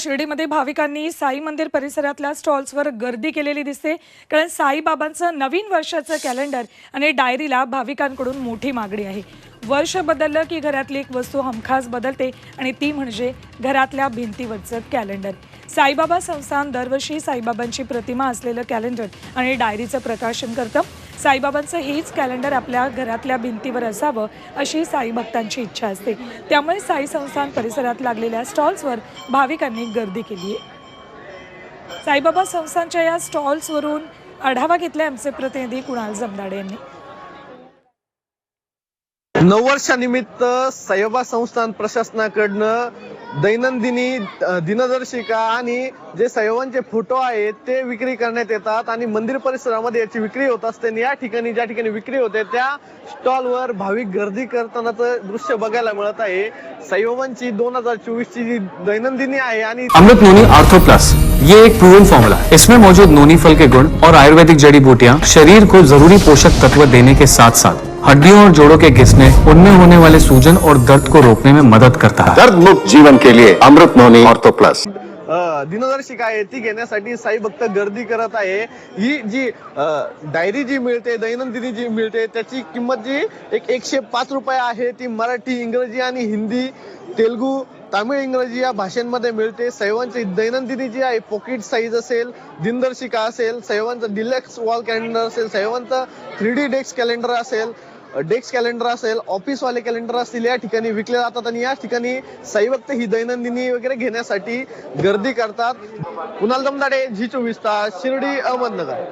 शिर्डीमध्ये भाविकांनी साई मंदिर परिसरातल्या स्टॉल्सवर गर्दी केलेली दिसते. कारण साईबाबांचं नवीन वर्षाचं कॅलेंडर आणि डायरीला भाविकांकडून मोठी मागणी आहे. वर्ष बदललं की घरातली एक वस्तू हमखास बदलते आणि ती म्हणजे घरातल्या भिंतीवरचं कॅलेंडर साईबाबा संस्थान दरवर्षी साईबाबांची प्रतिमा असलेलं कॅलेंडर आणि डायरीचं प्रकाशन करतं. साईबाबांचं हेच कॅलेंडर आपल्या घरातल्या भिंतीवर असावं अशी साई भक्तांची इच्छा असते. त्यामुळे साई संस्थान परिसरात लागलेल्या स्टॉल्सवर भाविकांनी गर्दी केली आहे. साईबाबा संस्थानच्या या स्टॉल्सवरून आढावा घेतला आमचे प्रतिनिधी कुणाल जमदाडे यांनी. नववर्षानिमित्त साईबाबा संस्थान प्रशासनाकडनं दैनंदिनी दिनदर्शिका आणि जे साईबाबांचे फोटो आहेत ते विक्री करण्यात येतात आणि मंदिर परिसरामध्ये याची विक्री होत असते. आणि या ठिकाणी ज्या ठिकाणी विक्री होते त्या स्टॉलवर भाविक गर्दी करतानाचं दृश्य बघायला मिळत आहे. साईबाबांची दोन हजार चोवीस ची जी दैनंदिनी आहे आणि अमृत नोनी आर्थो प्लस ये एक प्रूवन फॉर्मूला है। इसमें मौजूद नोनी फल के गुण और आयुर्वेदिक जड़ी बूटियां शरीर को जरूरी पोषक तत्व देने के साथ साथ हड्डियों और जोड़ों के घिसने उनमें होने वाले सूजन और दर्द को रोकने में मदद करता है। दर्द मुक्त जीवन के लिए अमृत नोनी ऑर्थो प्लस। अ, दिनदर्शिका आहे ती घेण्यासाठी साई भक्त गर्दी करत आहे. ही जी डायरी जी मिळते दैनंदिनी जी मिळते त्याची किंमत जी एक एकशे पाच रुपये आहे ती मराठी इंग्रजी आणि हिंदी तेलुगू तामिळ इंग्रजी या भाषांमध्ये मिळते. सैवांची दैनंदिनी जी आहे पॉकेट साईज असेल दिनदर्शिका असेल सैवांचं डिलक्स वॉल कॅलेंडर असेल सैवांचं थ्री डी डेस्क कॅलेंडर असेल डेस्क कॅलेंडर असेल ऑफिसवाले कॅलेंडर असतील या ठिकाणी विकले जातात आणि या ठिकाणी सैवक्त ही दैनंदिनी वगैरे घेण्यासाठी गर्दी करतात. कुणाल दमदाडे झी चोवीस तास शिर्डी अहमदनगर.